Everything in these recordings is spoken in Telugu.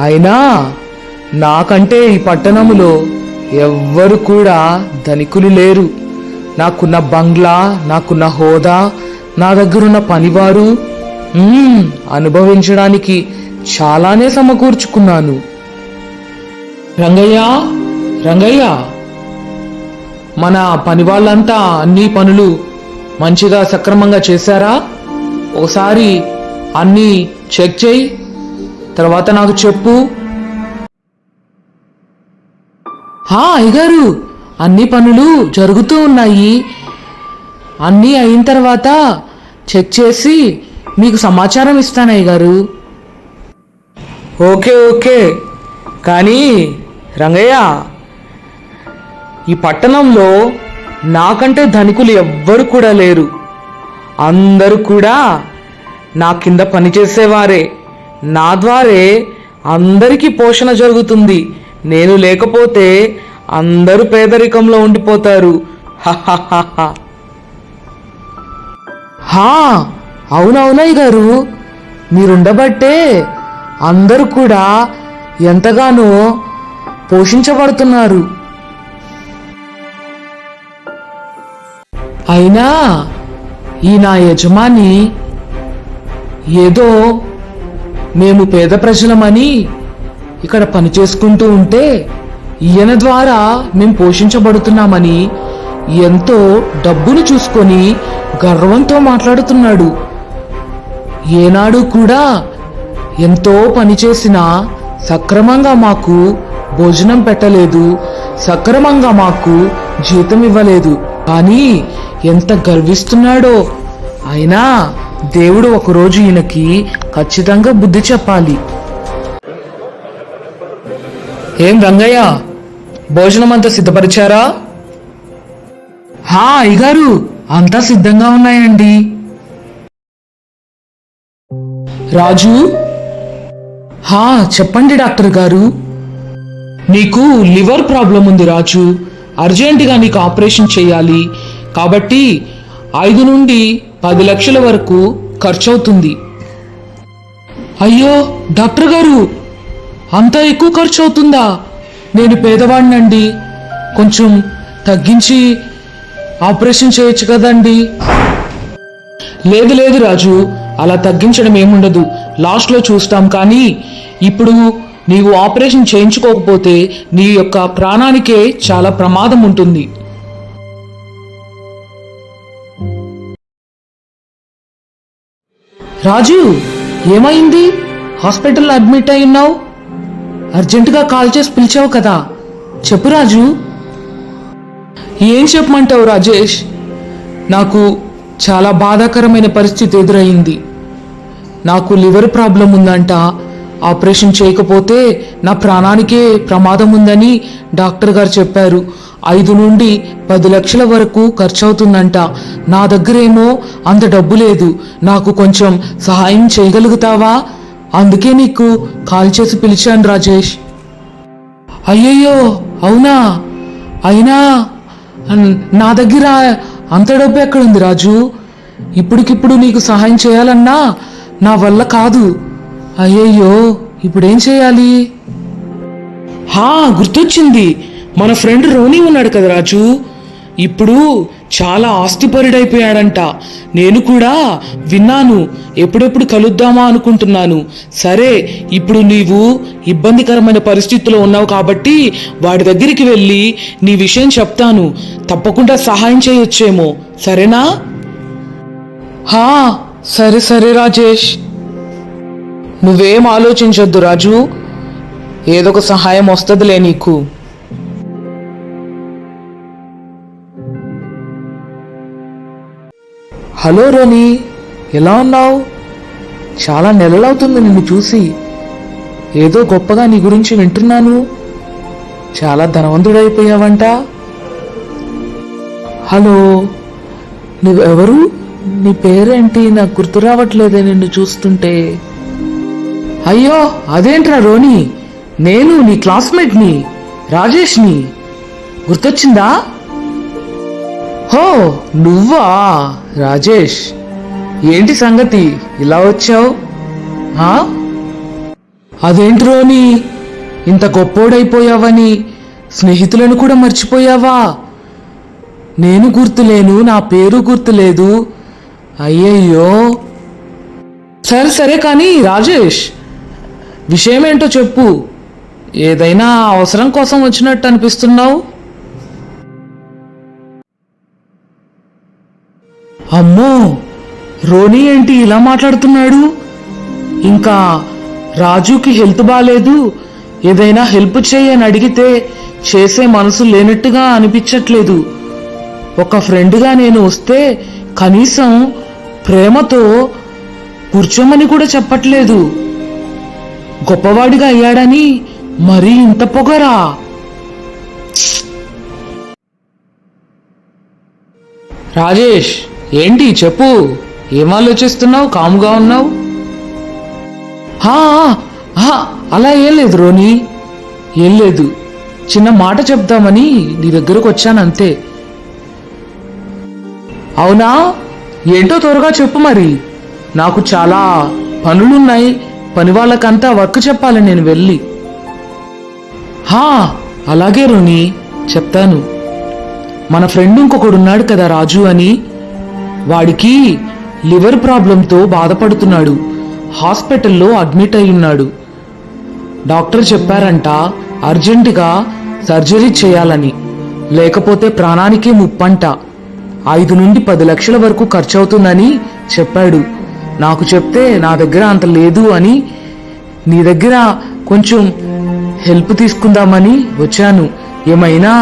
అయినా నాకంటే ఈ పట్టణములో ఎవ్వరు కూడా ధనికులు లేరు. నాకున్న బంగ్లా నాకున్న హోదా నా దగ్గరున్న పనివారు అనుభవించడానికి చాలానే సమకూర్చుకున్నాను. రంగయ్య రంగయ్య మన పని వాళ్ళంతా అన్ని పనులు మంచిగా సక్రమంగా చేశారా? ఒకసారి అన్నీ చెక్ చేయి. తర్వాత నాకు చెప్పు. హా అయ్యగారు అన్ని పనులు జరుగుతూ ఉన్నాయి. అన్నీ అయిన తర్వాత చెక్ చేసి మీకు సమాచారం ఇస్తాను అయ్యగారు. Okay okay. కానీ రంగయ్య ఈ పట్టణంలో నాకంటే ధనికులు ఎవ్వరు కూడా లేరు. అందరూ కూడా నా కింద పనిచేసేవారే. నా ద్వారే అందరికీ పోషణ జరుగుతుంది. నేను లేకపోతే అందరూ పేదరికంలో ఉండిపోతారు. హా అవునవునయ్య గారు. మీరుండబట్టే అందరూ కూడా ఎంతగానో పోషించబడుతున్నారు. అయినా ఈ నా యజమాని ఏదో మేము పేద ప్రజలమని ఇక్కడ పని చేసుకుంటూ ఉంటే ఈయన ద్వారా మేము పోషించబడుతున్నామని ఎంతో డబ్బును చూసుకొని గర్వంతో మాట్లాడుతున్నాడు. ఏనాడు కూడా ఎంతో పని చేసినా సక్రమంగా మాకు భోజనం పెట్టలేదు సక్రమంగా మాకు జీతం ఇవ్వలేదు. కానీ ఎంత గర్విస్తున్నాడో. అయినా దేవుడు ఒకరోజు ఈయనకి ఖచ్చితంగా బుద్ధి చెప్పాలి. ఏం రంగయ్య భోజనం అంతా సిద్ధపరిచారా? హా అయ్యగారు అంతా సిద్ధంగా ఉన్నాయండి. రాజు? హా చెప్పండి డాక్టర్ గారు. నీకు లివర్ ప్రాబ్లం ఉంది రాజు. అర్జెంటుగా నీకు ఆపరేషన్ చేయాలి. కాబట్టి ఐదు నుండి పది లక్షల వరకు ఖర్చు అవుతుంది అయ్యో డాక్టర్ గారు అంత ఎక్కువ ఖర్చు అవుతుందా నేను పేదవాడినండి కొంచెం తగ్గించి ఆపరేషన్ చేయొచ్చు కదండి. లేదు లేదు రాజు అలా తగ్గించడం ఏముండదు. లాస్ట్లో చూస్తాం కానీ ఇప్పుడు నీవు ఆపరేషన్ చేయించుకోకపోతే నీ యొక్క ప్రాణానికే చాలా ప్రమాదం ఉంటుంది. రాజు ఏమైంది? హాస్పిటల్లో అడ్మిట్ అయి ఉన్నావు? అర్జెంటుగా కాల్ చేసి పిలిచావు కదా. చెప్పు రాజు. ఏం చెప్పమంటావు రాజేష్? నాకు చాలా బాధాకరమైన పరిస్థితి ఎదురైంది. నాకు లివర్ ప్రాబ్లం ఉందంట. ఆపరేషన్ చేయకపోతే నా ప్రాణానికే ప్రమాదం ఉందని డాక్టర్ గారు చెప్పారు. ఐదు నుండి పది లక్షల వరకు ఖర్చు అవుతుందంట నా దగ్గరేమో అంత డబ్బు లేదు. నాకు కొంచెం సహాయం చేయగలుగుతావా? అందుకే నీకు కాల్ చేసి పిలిచాను రాజేష్. అయ్యయ్యో అవునా? అయినా నా దగ్గర అంత డబ్బు ఎక్కడుంది రాజు? ఇప్పటికిప్పుడు నీకు సహాయం చేయాలన్నా నా వల్ల కాదు. అయ్యయ్యో ఇప్పుడేం చేయాలి? హా గుర్తొచ్చింది. మన ఫ్రెండ్ రోనీ ఉన్నాడు కదా రాజు. ఇప్పుడు చాలా ఆస్తిపరుడైపోయాడంట. నేను కూడా విన్నాను. ఎప్పుడెప్పుడు కలుద్దామా అనుకుంటున్నాను. సరే ఇప్పుడు నీవు ఇబ్బందికరమైన పరిస్థితుల్లో ఉన్నావు కాబట్టి వాడి దగ్గరికి వెళ్ళి నీ విషయం చెప్తాను. తప్పకుండా సహాయం చేయొచ్చేమో. సరేనా? హా సరే సరే రాజేష్. నువ్వేం ఆలోచించొద్దు రాజు. ఏదో ఒక సహాయం వస్తుందిలే నీకు. హలో రోని ఎలా ఉన్నావు? చాలా నెలలవుతుంది నిన్ను చూసి. ఏదో గొప్పగా నీ గురించి వింటున్నాను. చాలా ధనవంతుడైపోయావంట. హలో నువ్వెవరు? నీ పేరేంటి? నాకు గుర్తు రావట్లేదే నిన్ను చూస్తుంటే. అయ్యో అదేంట్రా రోని నేను నీ క్లాస్మేట్ని రాజేష్ని. గుర్తొచ్చిందా? హో నువ్వా రాజేష్? ఏంటి సంగతి? ఇలా వచ్చావు? అదేంటి రోని ఇంత గొప్పోడైపోయావని స్నేహితులను కూడా మర్చిపోయావా? నేను గుర్తులేను నా పేరు గుర్తులేదు. అయ్యయ్యో. సరే సరే కానీ రాజేష్ విషయం ఏంటో చెప్పు. ఏదైనా అవసరం కోసం వచ్చినట్టు అనిపిస్తున్నావు? అమ్మో! రోనీ ఏంటి ఇలా మాట్లాడుతున్నాడు? ఇంకా రాజుకి హెల్త్ బాగాలేదు ఏదైనా హెల్ప్ చేయని అడిగితే చేసే మనసు లేనట్టుగా అనిపించట్లేదు. ఒక ఫ్రెండ్గా నేను వస్తే కనీసం ప్రేమతో కూర్చోమని కూడా చెప్పట్లేదు. గొప్పవాడిగా అయ్యాడని మరీ ఇంత పొగరా? రాజేష్ ఏంటి చెప్పు? ఏం ఆలోచిస్తున్నావు కాముగా ఉన్నావు? హా, అలా ఏం లేదు రోని. ఏం లేదు. చిన్న మాట చెప్దామని నీ దగ్గరకు వచ్చాను అంతే అవునా? ఏంటో త్వరగా చెప్పు మరి. నాకు చాలా పనులున్నాయి. పని వాళ్ళకంతా వర్క్ చెప్పాలి నేను వెళ్ళి. హా అలాగే రోని చెప్తాను. మన ఫ్రెండ్ ఇంకొకడున్నాడు కదా రాజు అని. వాడికి లివర్ ప్రాబ్లంతో బాధపడుతున్నాడు. హాస్పిటల్లో అడ్మిట్ అయి ఉన్నాడు. డాక్టర్ చెప్పారంట అర్జెంటుగా సర్జరీ చేయాలని. లేకపోతే ప్రాణానికే ముప్పంట. ఐదు నుండి పది లక్షల వరకు ఖర్చు అవుతుందని చెప్పాడు. నాకు చెప్తే నా దగ్గర అంత లేదు అని నీ దగ్గర కొంచెం హెల్ప్ తీసుకుందామని వచ్చాను. ఏమైనా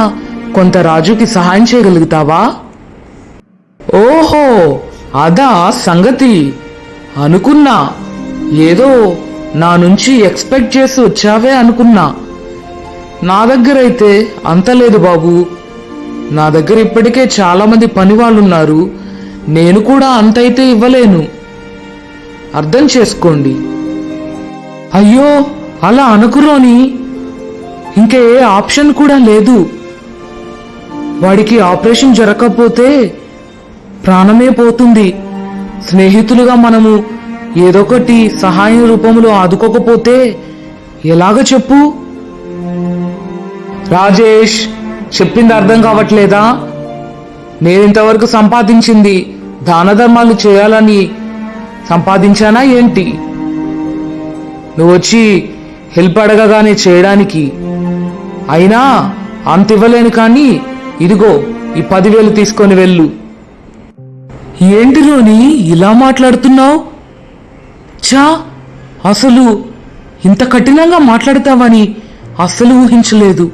కొంత రాజుకి సహాయం చేయగలుగుతావా? ఓహో అదా సంగతి. అనుకున్నా. ఏదో నా నుంచి ఎక్స్పెక్ట్ చేసి వచ్చావే అనుకున్నా. నా దగ్గర అయితే అంత లేదు బాబు. నా దగ్గర ఇప్పటికే చాలామంది పని వాళ్ళు ఉన్నారు నేను కూడా అంతైతే ఇవ్వలేను. అర్థం చేసుకోండి. అయ్యో అలా అనుకురోని ఇంకే ఏ ఆప్షన్ కూడా లేదు. వాడికి ఆపరేషన్ జరగకపోతే ప్రాణమే పోతుంది. స్నేహితులుగా మనము ఏదొకటి సహాయం రూపంలో ఆదుకోకపోతే ఎలాగ చెప్పు? రాజేష్ చెప్పింది అర్థం కావట్లేదా? నేనింతవరకు సంపాదించింది దాన ధర్మాలు చేయాలని సంపాదించానా ఏంటి? నువ్వు వచ్చి హెల్ప్ అడగగానే చేయడానికి. అయినా అంత ఇవ్వలేను కానీ ఇదిగో ఈ పదివేలు తీసుకొని వెళ్ళు. ఏంటి రోని ఇలా మాట్లాడుతున్నావు? చా అసలు ఇంత కఠినంగా మాట్లాడతావని అస్సలు ఊహించలేదు.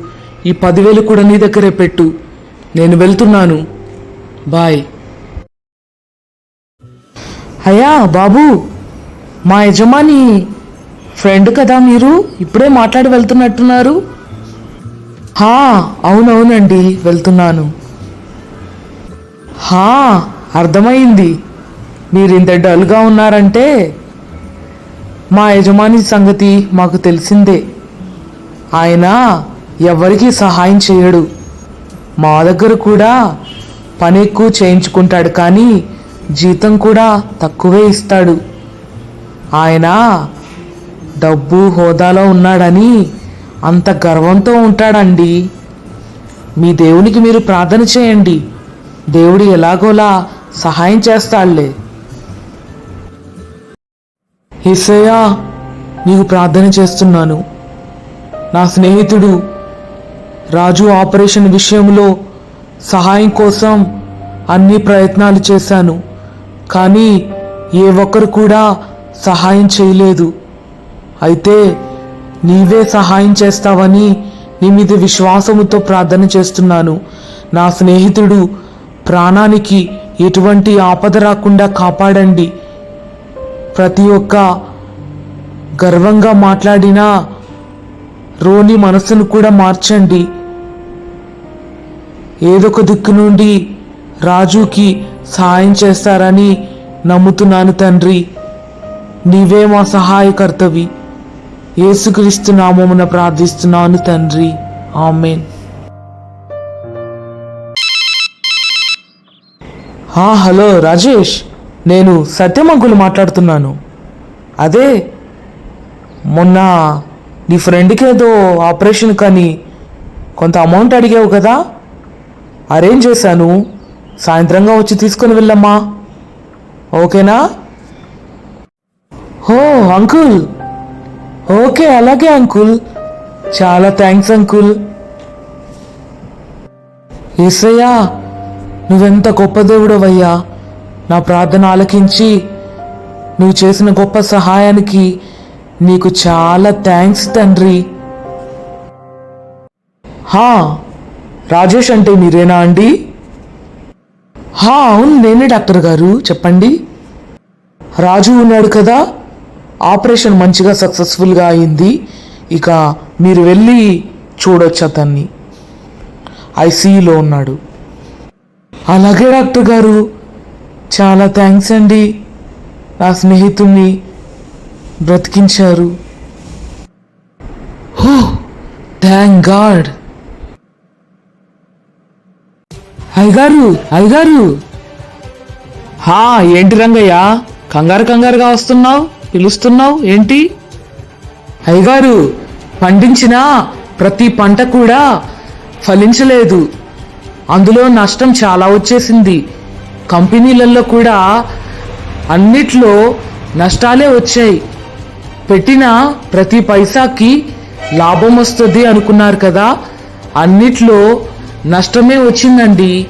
ఈ పదివేలు కూడా నీ దగ్గరే పెట్టు. నేను వెళ్తున్నాను. బాయ్. అయ్యా బాబు మా యజమాని ఫ్రెండ్ కదా మీరు? ఇప్పుడే మాట్లాడి వెళ్తున్నట్టున్నారు. హా అవునవునండి వెళ్తున్నాను. హా అర్థమైంది. మీరు ఇంత డల్గా ఉన్నారంటే మా యజమాని సంగతి మాకు తెలిసిందే. ఆయన ఎవరికీ సహాయం చేయడు. మా దగ్గర కూడా పని ఎక్కువ చేయించుకుంటాడు కానీ జీతం కూడా తక్కువే ఇస్తాడు. ఆయన డబ్బు హోదాలో ఉన్నాడని అంత గర్వంతో ఉంటాడండి. మీ దేవునికి మీరు ప్రార్థన చేయండి. దేవుడు ఎలాగోలా సహాయం చేస్తాడులే. హిస్సయ్యా నీకు ప్రార్థన చేస్తున్నాను. నా స్నేహితుడు రాజు ఆపరేషన్ విషయంలో సహాయం కోసం అన్ని ప్రయత్నాలు చేశాను. కానీ ఏ ఒక్కరు కూడా సహాయం చేయలేదు. అయితే నీవే సహాయం చేస్తావని నీ మీద విశ్వాసముతో ప్రార్థన చేస్తున్నాను. నా స్నేహితుడు ప్రాణానికి ఎటువంటి ఆపద రాకుండా కాపాడండి. ప్రతి ఒక్క గర్వంగా మాట్లాడిన రోని మనసును కూడా మార్చండి. ఏదొక దిక్కు నుండి రాజుకి సహాయం చేస్తారని నమ్ముతున్నాను తండ్రి. నీవే మా సహాయకర్తవి. ఏసుక్రీస్తు నామమున ప్రార్థిస్తున్నాను తండ్రి. ఆమెన్. హా హలో రాజేష్. నేను సత్యమంకులు మాట్లాడుతున్నాను. అదే మొన్న నీ ఫ్రెండ్కి ఏదో ఆపరేషన్ కానీ కొంత అమౌంట్ అడిగావు కదా? అరేంజ్ చేశాను. సాయంత్రంగా వచ్చి తీసుకొని వెళ్ళమ్మా. ఓకేనా? హో అంకుల్. ఓకే అలాగే అంకుల్. చాలా థ్యాంక్స్ అంకుల్. ఏసయ్యా నువ్వెంత గొప్ప దేవుడవయ్యా. నా ప్రార్థన ఆలకించి నువ్వు చేసిన గొప్ప సహాయానికి నీకు చాలా థ్యాంక్స్ తండ్రి. హా రాజేష్ అంటే మీరేనా అండి? హా అవును నేనే డాక్టర్ గారు. చెప్పండి. రాజు ఉన్నాడు కదా. ఆపరేషన్ మంచిగా సక్సెస్ఫుల్గా అయింది. ఇక మీరు వెళ్ళి చూడొచ్చు అతన్ని. ఐసీయూలో ఉన్నాడు. అలాగే డాక్టర్ గారు. చాలా థ్యాంక్స్ అండి. నా స్నేహితుణ్ణి బ్రతికించారు. హో థ్యాంక్ గాడ్. అయ్యగారు అయ్యగారు. హా ఏంటి రంగయ్య? కంగారు కంగారుగా వస్తున్నావు? పిలుస్తున్నావు? ఏంటి? అయ్యగారు పండించిన ప్రతి పంట కూడా ఫలించలేదు. అందులో నష్టం చాలా వచ్చేసింది. కంపెనీలలో కూడా అన్నిట్లో నష్టాలే వచ్చాయి. పెట్టిన ప్రతి పైసాకి లాభం వస్తుంది అనుకున్నారు కదా? అన్నిట్లో నష్టమే వచ్చిందండి.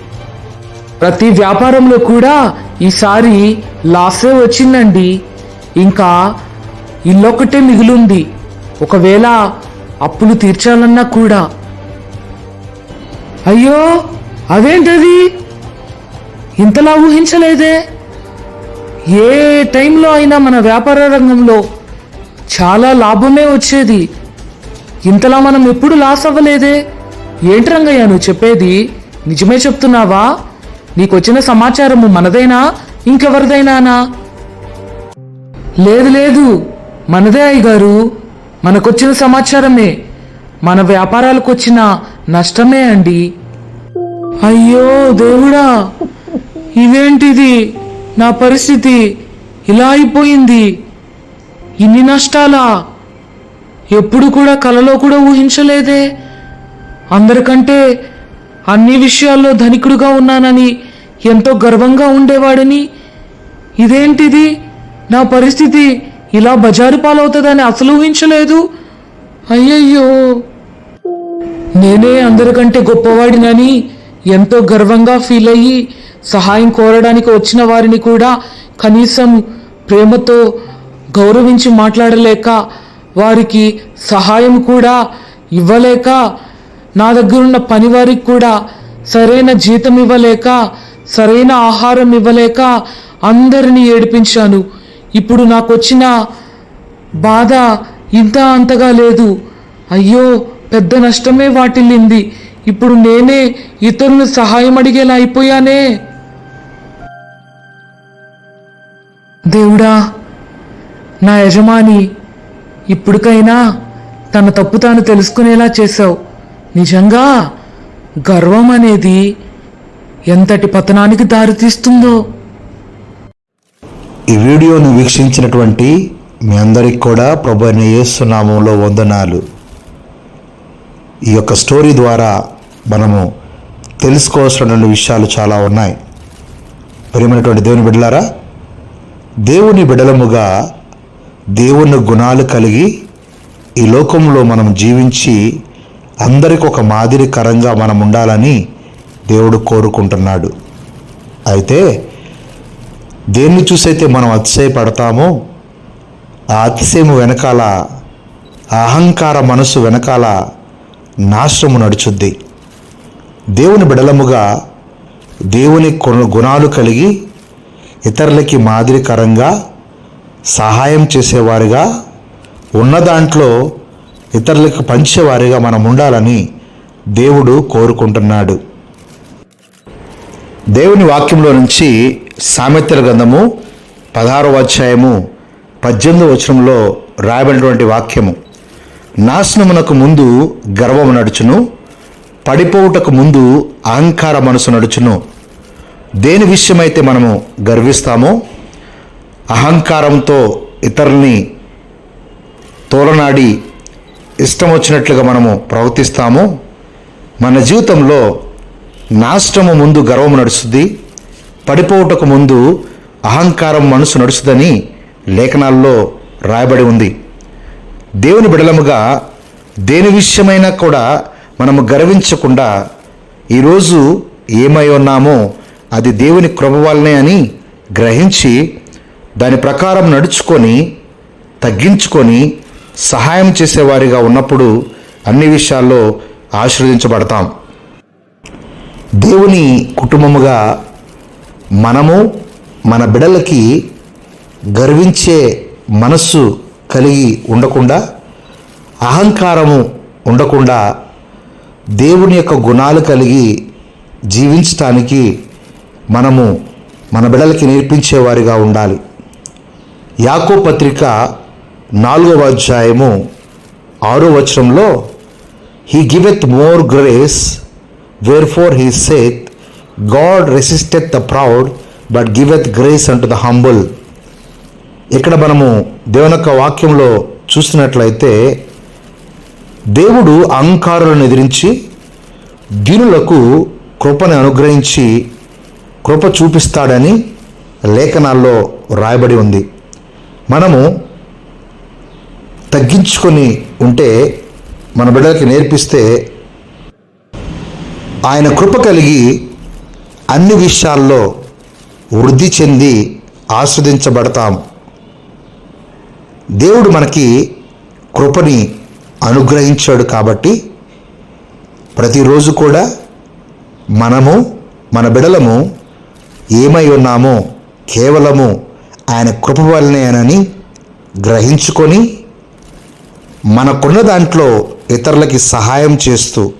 ప్రతి వ్యాపారంలో కూడా ఈసారి లాసే వచ్చిందండి. ఇంకా ఇల్లొకటే మిగిలింది. ఒకవేళ అప్పులు తీర్చాలన్నా కూడా. అయ్యో అదేంటది? ఇంతలా ఊహించలేదే. ఏ టైంలో అయినా మన వ్యాపార రంగంలో చాలా లాభమే వచ్చేది. ఇంతలా మనం ఎప్పుడు లాస్ అవ్వలేదే? ఏంటి రంగయ్య నువ్వు చెప్పేది నిజమే చెప్తున్నావా? నీకొచ్చిన సమాచారము మనదేనా? ఇంకెవరిదైనానా? లేదు లేదు. మనదే అయ్యగారు. మనకొచ్చిన సమాచారమే. మన వ్యాపారాలకు వచ్చిన నష్టమే అండి. అయ్యో దేవుడా! ఇవేంటిది? నా పరిస్థితి ఇలా అయిపోయింది. ఇన్ని నష్టాలా? ఎప్పుడు కూడా కలలో కూడా ఊహించలేదే. అందరికంటే అన్ని విషయాల్లో ధనికుడుగా ఉన్నానని ఎంతో గర్వంగా ఉండేవాడని. ఇదేంటిది? నా పరిస్థితి ఇలా బజారు పాలవుతుందని అసలు ఊహించలేదు. అయ్యయ్యో! నేనే అందరికంటే గొప్పవాడినని ఎంతో గర్వంగా ఫీల్ అయ్యి సహాయం కోరడానికి వచ్చిన వారిని కూడా కనీసం ప్రేమతో గౌరవించి మాట్లాడలేక వారికి సహాయం కూడా ఇవ్వలేక నా దగ్గరున్న పని వారికి కూడా సరైన జీతం ఇవ్వలేక సరైన ఆహారం ఇవ్వలేక అందరినీ ఏడిపించాను. ఇప్పుడు నాకు వచ్చిన బాధ ఇంత అంతగా లేదు. అయ్యో పెద్ద నష్టమే వాటిల్లింది. ఇప్పుడు నేనే ఇతరులు సహాయం అడిగేలా అయిపోయానే? దేవుడా నా యజమాని ఇప్పటికైనా తన తప్పు తాను తెలుసుకునేలా చేశావు. నిజంగా గర్వం అనేది ఎంతటి పతనానికి దారితీస్తుందో. ఈ వీడియోను వీక్షించినటువంటి మీ అందరికి కూడా ప్రభు అయిన నామంలో వందనాలు. ఈ యొక్క స్టోరీ ద్వారా మనము తెలుసుకోవాల్సినటువంటి విషయాలు చాలా ఉన్నాయి. ప్రియమైనటువంటి దేవుని బిడ్డలారా దేవుని బిడలముగా దేవుని గుణాలు కలిగి ఈ లోకంలో మనం జీవించి అందరికి ఒక మాదిరికరంగా మనం ఉండాలని దేవుడు కోరుకుంటున్నాడు. అయితే దేన్ని చూసైతే మనం అతిశయపడతామో ఆ అతిశయము వెనకాల అహంకార మనసు వెనకాల నాశనము నడుచుద్ది. దేవుని బిడలముగా దేవుని గుణాలు కలిగి ఇతరులకి మాదిరికరంగా సహాయం చేసేవారిగా ఉన్న దాంట్లో ఇతరులకు పంచేవారిగా మనం ఉండాలని దేవుడు కోరుకుంటున్నాడు. దేవుని వాక్యంలో నుంచి సామెతల గ్రంథము పదహారవ అధ్యాయము పద్దెనిమిది వచనంలో రాయబడినటువంటి వాక్యము. నాశనమునకు ముందు గర్వము నడుచును పడిపోవుటకు ముందు అహంకార మనసు నడుచును. దేని విషయమైతే మనము గర్విస్తామో అహంకారంతో ఇతరుల్ని తోలనాడి ఇష్టం వచ్చినట్లుగా మనము ప్రవర్తిస్తామో. మన జీవితంలో నాష్టము ముందు గర్వము నడుస్తుంది. పడిపోవుటకు ముందు అహంకారం మనసు నడుస్తుందని లేఖనాల్లో రాయబడి ఉంది. దేవుని బిడలముగా దేని విషయమైనా కూడా మనము గర్వించకుండా ఈరోజు ఏమై ఉన్నామో అది దేవుని కృప వల్లనే అని గ్రహించి దాని ప్రకారం నడుచుకొని తగ్గించుకొని సహాయం చేసేవారిగా ఉన్నప్పుడు అన్ని విషయాల్లో ఆశీర్వదించబడతాం. దేవుని కుటుంబముగా మనము మన బిడలకి గర్వించే మనస్సు కలిగి ఉండకుండా అహంకారము ఉండకుండా దేవుని యొక్క గుణాలు కలిగి జీవించటానికి మనము మన బిడలకి నేర్పించేవారిగా ఉండాలి. యాకో పత్రిక నాలుగవ అధ్యాయము ఆరో వచనంలో he giveth more grace wherefore he saith God resisted the proud but giveth grace unto the humble ఇక్కడ మనము దేవుని యొక్క వాక్యంలో చూసినట్లయితే దేవుడు అహంకారులను ఎదిరించి దీనులకు కృపను అనుగ్రహించి కృప చూపిస్తాడని లేఖనాల్లో రాయబడి ఉంది. మనము తగ్గించుకొని ఉంటే మన బిడ్డలకి నేర్పిస్తే ఆయన కృప కలిగి అన్ని విషయాల్లో వృద్ధి చెంది ఆస్వాదించబడతాం. దేవుడు మనకి కృపని అనుగ్రహించాడు కాబట్టి ప్రతిరోజు కూడా మనము మన బిడలము ఏమై ఉన్నామో కేవలము ఆయన కృప వల్లనేనని గ్రహించుకొని మనకున్న దాంట్లో ఇతరులకి సహాయం చేస్తూ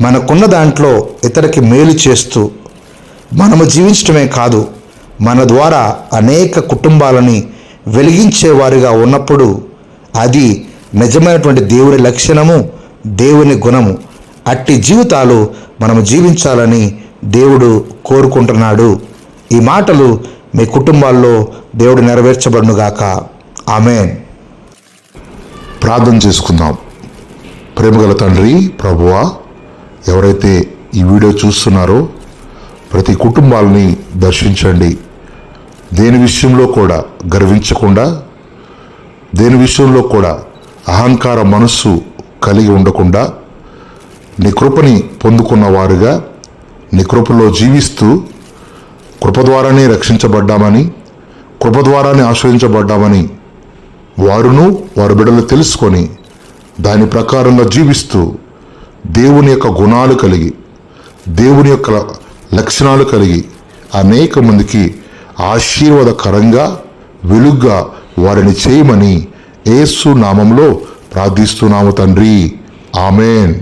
మనకున్న దాంట్లో ఇతరులకి మేలు చేస్తూ మనము జీవించడమే కాదు మన ద్వారా అనేక కుటుంబాలని వెలిగించేవారిగా ఉన్నప్పుడు అది నిజమైనటువంటి దేవుని లక్షణము దేవుని గుణము. అట్టి జీవితాలు మనము జీవించాలని దేవుడు కోరుకుంటున్నాడు. ఈ మాటలు మీ కుటుంబాల్లో దేవుడు నెరవేర్చబడునుగాక. ఆమెన్. ప్రార్థన చేసుకుందాం. ప్రేమగల తండ్రి ప్రభువా ఎవరైతే ఈ వీడియో చూస్తున్నారో ప్రతి కుటుంబాలని దర్శించండి. దేని విషయంలో కూడా గర్వించకుండా దేని విషయంలో కూడా అహంకార మనస్సు కలిగి ఉండకుండా నీ కృపని పొందుకున్న వారుగా నీ కృపలో జీవిస్తూ కృప ద్వారానే రక్షించబడ్డామని కృప ద్వారానే ఆశ్రయించబడ్డామని వారును వారి బిడ్డలు తెలుసుకొని దాని ప్రకారంగా జీవిస్తూ దేవుని యొక్క గుణాలు కలిగి దేవుని యొక్క లక్షణాలు కలిగి అనేక మందికి ఆశీర్వాదకరంగా వెలుగ్గా వారిని చేయమని ఏసు నామంలో ప్రార్థిస్తున్నాము తండ్రి. ఆమెన్.